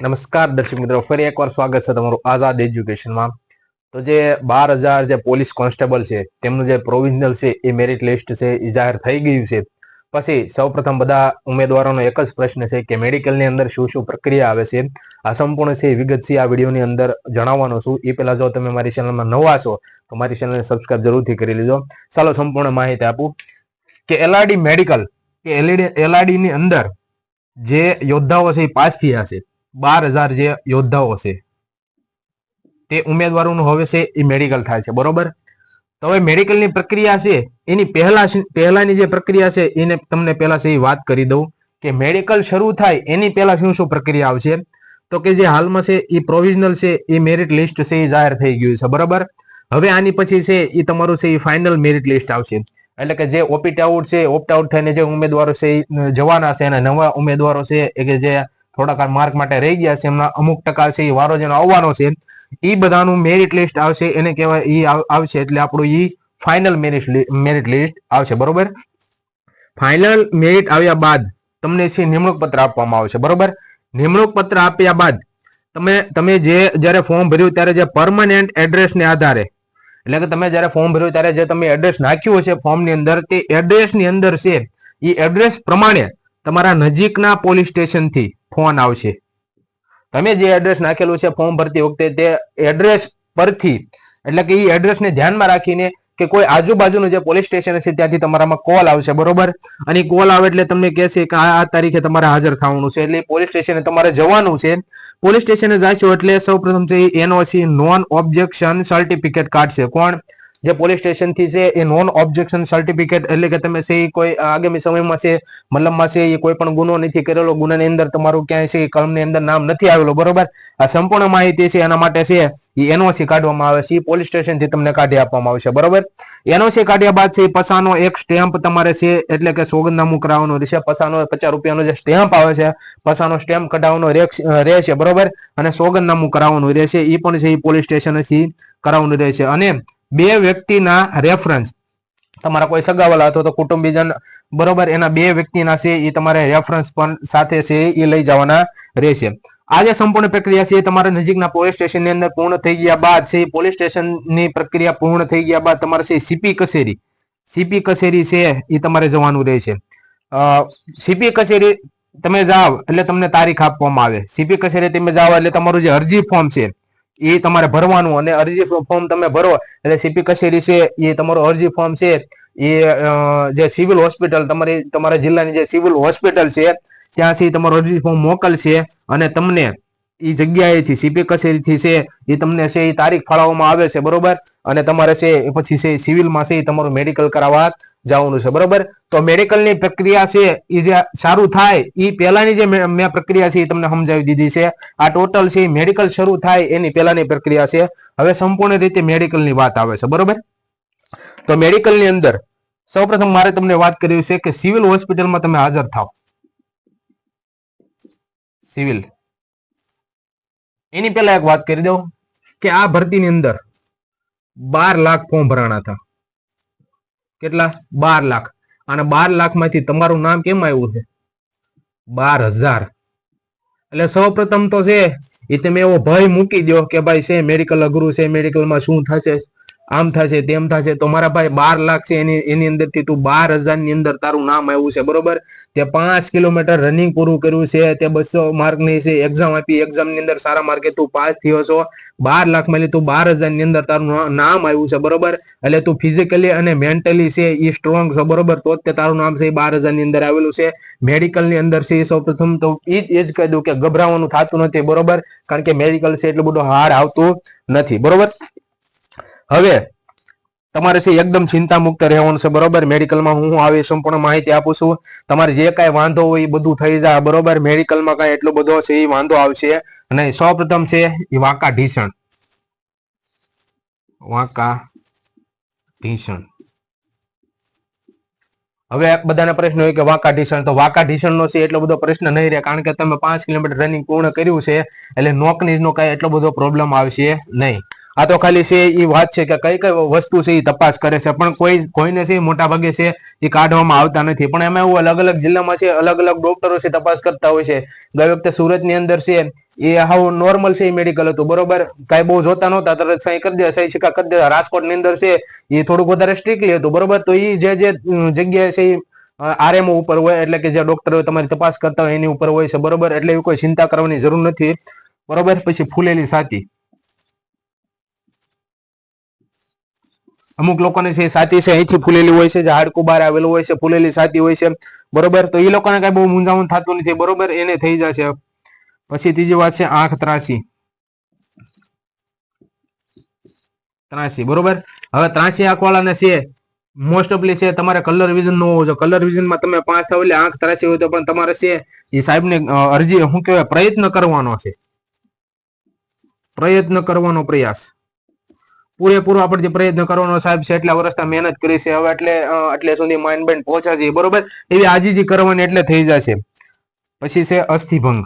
નમસ્કાર દર્શક મિત્રો, ફરી એકવાર સ્વાગત છે તમારું આઝાદ એજ્યુકેશનમાં. તો જે બાર હજાર જે પોલીસ કોન્સ્ટેબલ છે, તેમનું જે પ્રોવિઝનલ છે, એ મેરિટ લિસ્ટ છે, એ જાહેર થઈ ગયું છે. પછી સૌપ્રથમ બધા ઉમેદવારોનો એક જ પ્રશ્ન છે કે મેડિકલની અંદર શું શું પ્રક્રિયા આવે છે? આ સંપૂર્ણ છે વિગત છે, આ વિડીયોની અંદર જણાવવાનો છું. એ પહેલા જો તમે મારી ચેનલમાં નવા છો, તો મારી ચેનલને સબસ્ક્રાઇબ જરૂરથી કરી લેજો. ચાલો સંપૂર્ણ માહિતી આપું. કે એલઆરડી મેડિકલ કે એલઆરડી ની અંદર જે યોદ્ધાઓ છે એ પાસ થયા છે. બાર હજાર જે યોદ્ધાઓ છે તે ઉમેદવારોનું હવે છે એ મેડિકલ થાય છે, બરોબર? તો હવે મેડિકલની પ્રક્રિયા છે, એની પહેલા પહેલાની જે પ્રક્રિયા છે, એને તમને પહેલા છે એ વાત કરી દઉં કે મેડિકલ શરૂ થાય, એની પહેલા શું શું પ્રક્રિયા આવશે? તો કે જે હાલમાં છે એ પ્રોવિઝનલ છે, એ મેરિટ લિસ્ટ છે એ જાહેર થઈ ગયું છે, બરાબર? હવે આની પછી છે એ તમારું છે એ ફાઇનલ મેરિટ લિસ્ટ આવશે. એટલે કે જે ઓપીટ આઉટ છે ઓપ્ટ આઉટ થઈને જે ઉમેદવારો છે એ જવાના છે, અને નવા ઉમેદવારો છે કે જે થોડાક માર્ક માટે રહી ગયા છે. એમના અમુક ટકા છે એ વારો જેનો આવવાનો છે. એ બધાનું મેરિટ લિસ્ટ આવશે, એને કહેવાય એ આવશે એટલે આપણું એ ફાઇનલ મેરિટ મેરિટ લિસ્ટ આવશે, બરોબર? ફાઇનલ મેરિટ આવ્યા બાદ તમને છે નિમણૂક પત્ર આપવામાં આવશે, બરોબર? નિમણૂક પત્ર આપ્યા બાદ તમે તમે જે, જ્યારે ફોર્મ ભર્યું ત્યારે જે પરમનન્ટ એડ્રેસને આધારે, એટલે કે તમે જ્યારે ફોર્મ ભર્યું ત્યારે જે તમે એડ્રેસ નાખ્યું હશે ફોર્મની અંદર, તે એડ્રેસની અંદર છે એ એડ્રેસ પ્રમાણે તમારા નજીકના પોલીસ સ્ટેશનથી ફોન આવશે. તમે જે એડ્રેસ નાખેલું છે ફોર્મ ભરતી વખતે તે એડ્રેસ પરથી, એટલે કે એ એડ્રેસને ધ્યાનમાં રાખીને કે કોઈ આજુબાજુનું જે પોલીસ સ્ટેશન છે ત્યાંથી તમારામાં કોલ આવશે, બરોબર? અને કોલ આવે એટલે તમને કહેશે કે આ તારીખે તમારે હાજર થવાનું છે, એટલે પોલીસ સ્ટેશને તમારે જવાનું છે. પોલીસ સ્ટેશને જાશો એટલે સૌપ્રથમ છે એનઓસી નોન ઓબ્જેક્શન સર્ટિફિકેટ કાઢશે. કોણ? જે પોલીસ સ્ટેશનથી છે, એ નોન ઓબ્જેક્શન સર્ટિફિકેટ એટલે કે તમે છે કોઈ આગામી સમયમાં છે, મતલબમાં છે, એ કોઈ પણ ગુનો નથી કરેલો. ગુનાની અંદર તમારું ક્યાંય છે કલમની અંદર નામ નથી આવેલું, બરોબર? આ સંપૂર્ણ માહિતી છે, એના માટે છે, એ એનઓસી કાઢવામાં આવે છે, એ પોલીસ સ્ટેશનથી તમને કાઢી આપવામાં આવશે, બરોબર? એનઓસી કાઢ્યા બાદ છે પસાનો એક સ્ટેમ્પ તમારે છે, એટલે કે સોગંદનામું કરાવવાનું રહેશે. પસાનો પચાસ રૂપિયાનો જે સ્ટેમ્પ આવે છે, પસાનો સ્ટેમ્પ કઢાવવાનો રહેશે, બરોબર? અને સોગંદનામું કરાવવાનું રહેશે એ પણ છે, એ પોલીસ સ્ટેશનથી કરાવવાનું રહેશે. અને બે વ્યક્તિના રેફરન્સ તમારા કોઈ સગાવાલા અથવા તો કુટુંબીજન બરોબર એના બે વ્યક્તિના છે એ તમારે રેફરન્સ પણ સાથે છે એ લઈ જવાના રહેશે. આ જે સંપૂર્ણ પ્રક્રિયા છે, એ તમારા નજીકના પોલીસ સ્ટેશનની અંદર પૂર્ણ થઈ ગયા બાદ છે પોલીસ સ્ટેશનની પ્રક્રિયા પૂર્ણ થઈ ગયા બાદ તમારે છે સીપી કચેરી. સીપી કચેરી છે એ તમારે જવાનું રહેશે. સીપી કચેરી તમે જાઓ, એટલે તમને તારીખ આપવામાં આવે. સીપી કચેરી તમે જાઓ, એટલે તમારું જે અરજી ફોર્મ છે એ તમારે ભરવાનું અને અરજી ફોર્મ તમે ભરો. એટલે સીપી કચેરી છે એ તમારો અરજી ફોર્મ છે. એ જે સિવિલ હોસ્પિટલ તમારી, તમારા જિલ્લાની જે સિવિલ હોસ્પિટલ છે, ત્યાંથી તમારો અરજી ફોર્મ મોકલશે અને તમને એ જગ્યાએથી સીપી કચેરીથી છે એ તમને છે એ તારીખ ફાળવવામાં આવે છે, બરોબર? અને તમારે છે એ પછી છે સિવિલમાં છે એ તમારું મેડિકલ કરાવવા જવાનું છે, બરોબર? તો મેડિકલની પ્રક્રિયા છે એ જે સારું થાય એ પહેલાની જે મેં પ્રક્રિયા છે એ તમને સમજાવી દીધી છે. આ ટોટલ છે મેડિકલ શરૂ થાય એની પહેલાની પ્રક્રિયા છે. હવે સંપૂર્ણ રીતે મેડિકલની વાત આવે છે, બરોબર? તો મેડિકલની અંદર સૌપ્રથમ મારે તમને વાત કરવી છે કે સિવિલ હોસ્પિટલમાં તમે હાજર થાવ સિવિલ. એની પહેલા એક વાત કરી દઉં કે આ ભરતીની અંદર બાર લાખ ફોર્મ ભરાણા હતા. કેટલા? બાર લાખ. અને બાર લાખમાંથી તમારું નામ કેમ આવ્યું છે? બાર હજાર. એટલે સૌ પ્રથમ તો છે એ તમે એવો ભય મૂકી દો કે ભાઈ છે મેડિકલ અઘરું છે મેડિકલમાં શું થશે? આમ થશે, તેમ થશે. તો મારા ભાઈ બાર લાખ છે, એની એની અંદરથી તું બાર હજારની અંદર તારું નામ આવ્યું છે, બરોબર? તે પાંચ કિલોમીટર રનિંગ પૂરું કર્યું છે, તે બસો માર્કની છે એક્ઝામ આપી એક્ઝામની અંદર સારા માર્કે તું પાસ થયો છો. બાર લાખમાં તું બાર હજારની અંદર તારું નામ આવ્યું છે, બરોબર? એટલે તું ફિઝિકલી અને મેન્ટલી છે એ સ્ટ્રોંગ છે, બરોબર? તો તે તારું નામ છે બાર હજારની અંદર આવેલું છે. મેડિકલની અંદર છે એ સૌપ્રથમ તો એ જ એ જ કહી દઉં કે ગભરાવાનું થતું નથી, બરોબર? કારણ કે મેડિકલ છે, એટલું બધું હાર્ડ આવતું નથી, બરોબર? હવે તમારે છે એકદમ ચિંતા મુક્ત રહેવાનું છે, બરોબર? મેડિકલમાં હું આવી સંપૂર્ણ માહિતી આપું છું. તમારે જે કાંઈ વાંધો હોય એ બધું થઈ જાય. બરોબર? મેડિકલમાં કાંઈ એટલો બધો છે એ વાંધો આવશે. નહીં સૌપ્રથમ છે એ વાંકા ઢીસણ. વાંકા ઢીસણ. હવે બધાને પ્રશ્ન હોય કે વાંકા ઢીસણ. તો વાંકા ઢીસણ નો છે એટલો બધો પ્રશ્ન નહીં રહે, કારણ કે તમે પાંચ કિલોમીટર રનિંગ પૂર્ણ કર્યું છે, એટલે નોકની નો કાંઈ એટલો બધો પ્રોબ્લેમ આવશે નહીં. આ તો ખાલી છે એ વાત છે કે કઈ કઈ વસ્તુ છે એ તપાસ કરે છે. પણ કોઈ, કોઈને છે મોટા ભાગે છે એ કાઢવામાં આવતા નથી. પણ એમાં એવું અલગ અલગ જિલ્લામાં છે, અલગ અલગ ડોક્ટરો છે તપાસ કરતા હોય છે. ગઈ વખતે સુરતની અંદર છે એ હાવ નોર્મલ છે એ મેડિકલ હતું. બરોબર? કાંઈ બહુ જોતા નહોતા, તરત સહી કરી દે સહી શિકા કરી દે. રાજકોટની અંદર છે એ થોડુંક વધારે સ્ટ્રિકલી હતું. બરોબર? તો એ જે જે જગ્યાએ છે એ આરએમઓ ઉપર હોય, એટલે કે જે ડોક્ટરો તમારી તપાસ કરતા હોય એની ઉપર હોય છે. બરોબર? એટલે એવી કોઈ ચિંતા કરવાની જરૂર નથી. બરોબર? પછી ફૂલેલી છાતી અમુક લોકોને છે સાતી છે અહીંથી ફૂલેલી હોય છે, જે હાડકું બહાર આવેલું હોય છે, ફૂલેલી છાતી હોય છે બરોબર? તો એ લોકોને કઈ બહુ મૂંઝામણ થતું નથી. બરોબર? એને થઈ જશે. પછી ત્રીજી વાત છે આંખ ત્રાસી. ત્રાસી. બરોબર? હવે ત્રાસી આંખ વાળાને છે મોસ્ટ ઓફલી છે, તમારે કલર વિઝન નો હોવો જોઈએ. કલર વિઝનમાં તમે પાસ થાવ એટલે આંખ ત્રાસી હોય તો પણ તમારે છે એ સાહેબને અરજી, શું કહેવાય, પ્રયત્ન કરવાનો છે. પ્રયત્ન કરવાનો પ્રયાસ. પૂરેપૂરો આપણે જે પ્રયત્ન કરવાનો સાહેબ છે એટલા વર્ષથી મહેનત કરી છે. હવે એટલે એટલે સુધી માઇન્ડ બેન્ડ પહોંચ્યા છે બરોબર? એવી આજીજી કરવાની એટલે થઈ જશે. પછી છે અસ્થિભંગ.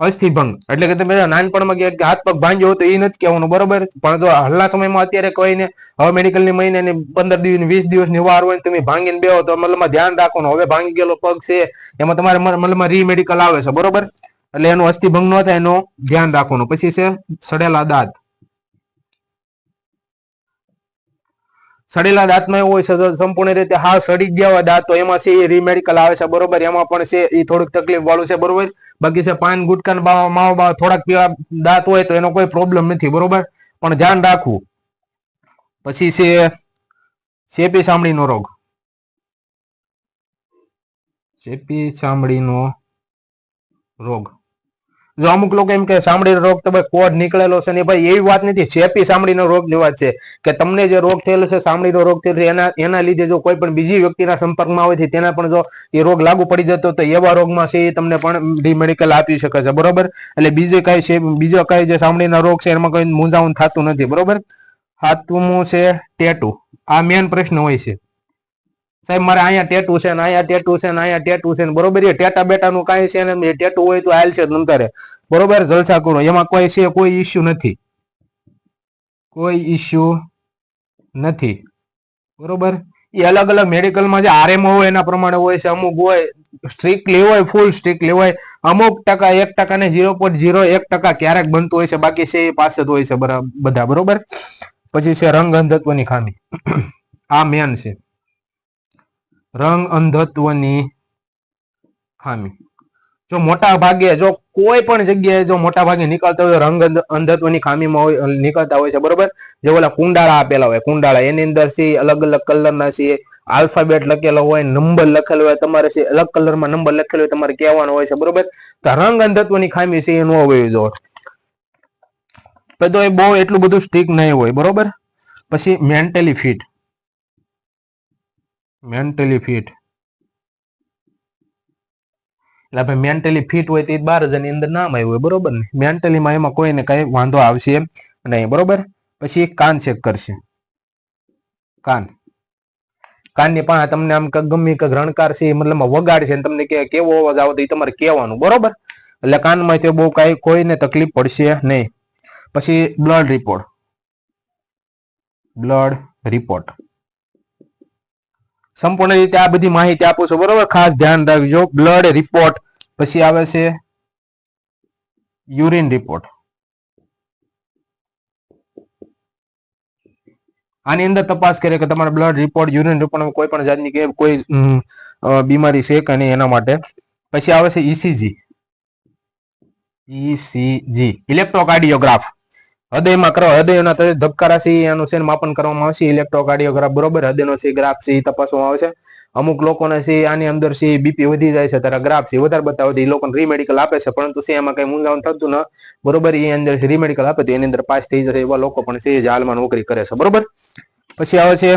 અસ્થિભંગ. એટલે કે તમે નાનપણમાં કે હાથ પગ ભાંગ્યો તો એ નથી કહેવાનું, બરોબર? પણ જો હાલના સમયમાં અત્યારે કોઈને હવે મેડિકલની મહિને પંદર દિવસ વીસ દિવસની વાર હોય તમે ભાંગીને બેહો તો મતલબમાં ધ્યાન રાખવાનું હવે ભાંગી ગયેલો પગ છે, એમાં તમારે મ- મતલબમાં રી મેડિકલ આવે છે, બરોબર? એટલે એનો અસ્થિભંગ ન થાય, એનું ધ્યાન રાખવાનું. પછી છે સડેલા દાંત. સડેલા દાંતમાં એવું હોય છે સંપૂર્ણ રીતે હા સડી ગયા હોય દાંત, તો એમાં છે એ રીમેડિકલ આવે છે, બરોબર? એમાં પણ છે એ થોડુંક તકલીફ વાળું છે, બરોબર? બાકી છે પાન, ગુટકાન બાવા, માવો બાવા થોડાક પીવા દાંત હોય, તો એનો કોઈ પ્રોબ્લેમ નથી, બરોબર? પણ ધ્યાન રાખવું. પછી છે ચેપી ચામડીનો રોગ. ચેપી ચામડીનો રોગ. જો અમુક લોકો એમ કે ચામડીનો રોગ તો ભાઈ કોડ નીકળેલો છે ને ભાઈ, એવી વાત નથી. ચેપી સાંભળીનો રોગ જેવા છે કે તમને જે રોગ થયેલો છે, સાંભળીનો રોગ થયેલો છે, એના એના લીધે જો કોઈ પણ બીજી વ્યક્તિના સંપર્કમાં આવે છે, તેના પણ જો એ રોગ લાગુ પડી જતો તો એવા રોગમાં છે એ તમને પણ ડી મેડિકલ આપી શકે છે. બરોબર? એટલે બીજે કઈ છે, બીજો કઈ જે સાંભળીનો રોગ છે, એમાં કોઈ મૂંઝાવણ થતું નથી. બરોબર? હાથમું છે, ટેટુ. આ મેન પ્રશ્ન હોય છે. સાહેબ, મારે અહીંયા ટેટુ છે ને અહીંયા ટેટુ છે ને અહીંયા ટેટુ છે ને બરોબર એ ટેટા બેટાનું કાંઈ છે ને ટેટુ હોય તો હાલ છે નમતારે બરોબર, જલસા કરો. એમાં કોઈ છે, કોઈ ઇસ્યુ નથી. કોઈ ઇસ્યુ નથી. બરોબર? એ અલગ અલગ મેડિકલમાં જે આરએમ હોય એના પ્રમાણે હોય છે, અમુક હોય સ્ટ્રિક્ટલી હોય ફૂલ સ્ટ્રિક્ટલી હોય, અમુક ટકા એક ટકા ને ઝીરો પોઈન્ટ ઝીરો એક ટકા ક્યારેક બનતું હોય છે, બાકી છે એ પાસે જ હોય છે બધા, બરોબર? પછી છે રંગ અંધત્વની ખામી. આ મેન છે. રંગ અંધત્વની ખામી. જો મોટા ભાગે, જો કોઈ પણ જગ્યાએ જો મોટા ભાગે નીકળતા હોય, રંગ અંધ- અંધત્વની ખામીમાં હોય નીકળતા હોય છે, બરોબર? જે ઓલા કુંડાળા આપેલા હોય, કુંડાળા, એની અંદર છે અલગ અલગ કલરના છે આલ્ફાબેટ લખેલો હોય, નંબર લખેલો હોય, તમારે છે અલગ કલરમાં નંબર લખેલો હોય, તમારે કહેવાનો હોય છે, બરોબર? તો રંગ અંધત્વની ખામી છે એ ન હોવી જોઈએ તો એ બહુ એટલું બધું સ્ટીક નહીં હોય, બરોબર? પછી મેન્ટલી ફિટ મેન્ટલી ફિટ એટલે ભાઈ મેન્ટલી ફિટ હોય તે બાર હજારની અંદર નામ આવ્યું હોય, બરોબર ને? મેન્ટલીમાં એમાં કોઈને કઈ વાંધો આવશે નહીં, બરોબર? પછી કાન ચેક કરશે. કાન. કાનની પાસે તમને આમ ગમે કે રણકાર છે, એ મતલબ વગાડ છે તમને કે કેવો અવાજ આવતો એ તમારે કહેવાનું, બરોબર? એટલે કાનમાં તે બહુ કાંઈ કોઈને તકલીફ પડશે નહીં. પછી બ્લડ રિપોર્ટ બ્લડ રિપોર્ટ સંપૂર્ણ રીતે આ બધી માહિતી આપું છું, બરોબર? ખાસ ધ્યાન રાખજો. બ્લડ રિપોર્ટ પછી આવે છે યુરિન રિપોર્ટ આની અંદર તપાસ કરે કે તમારા બ્લડ રિપોર્ટ યુરિન રિપોર્ટ કોઈ પણ જાતની કે કોઈ બીમારી છે કે નહીં એના માટે. પછી આવે છે ઇસીજી ઇસીજી ઇલેક્ટ્રોકાર્ડિયોગ્રાફ હૃદયમાં કરો હૃદયના ધબકારાશી એનું છે માપન કરવામાં આવશે ઇલેક્ટ્રોકાર્ડિયોગ્રાફ બરોબર? હૃદયનો છે, ગ્રાફ છે તપાસવામાં આવે છે. અમુક લોકોને છે, આની અંદર છે બીપી વધી જાય છે, ત્યારે ગ્રાફ છે, વધારે બતાવે એ લોકોને રીમેડિકલ આપે છે, પરંતુ છે, એમાં કઈ મૂંઝાવણ થતું ન, બરોબર? એ અંદર રીમેડિકલ આપે તો એની અંદર પાસ થઈ જશે એવા લોકો પણ છે, જે હાલમાં નોકરી કરે છે, બરોબર? પછી આવે છે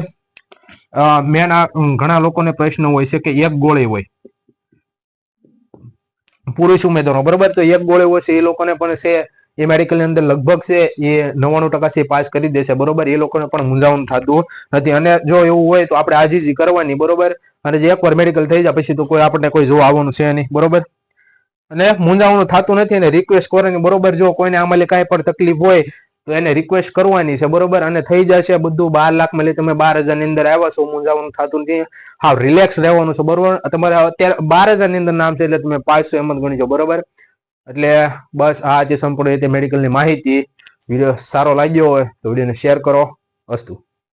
મેન આ ઘણા લોકોને પ્રશ્ન હોય છે કે એક ગોળી હોય. પુરુષ ઉમેદવારો બરોબર? તો એક ગોળી હોય છે, એ લોકોને પણ છે એ મેડિકલની અંદર લગભગ છે એ નવ્વાણું ટકા છે પાસ કરી દેશે. બરોબર? એ લોકોને પણ મૂંઝાવણ થતું નથી. અને જો એવું હોય તો આપણે આજીજી કરવાની, બરોબર? અને જે એકવાર મેડિકલ થઈ જાય પછી તો કોઈ આપણને કોઈ જોવા આવવાનું છે નહીં, બરોબર? અને મૂંઝાવણું થતું નથી અને રિક્વેસ્ટ કરવાની, બરોબર? જો કોઈને આમાં કાંઈ પણ તકલીફ હોય તો એને રિક્વેસ્ટ કરવાની છે, બરોબર? અને થઈ જશે બધું. બાર લાખમાં તમે બાર હજારની અંદર આવ્યા છો, મૂંઝાવણું થતું નથી. હા રિલેક્સ રહેવાનું છે, બરોબર? તમારે અત્યારે બાર હજારની અંદર નામ છે એટલે તમે પાંચસો એમ જ ગણીજો બરોબર? એટલે બસ આ હતી સંપૂર્ણ રીતે મેડિકલની માહિતી, વીડિયો સારો લાગ્યો હોય તો વિડીયોને શેર કરો. અસ્તુ.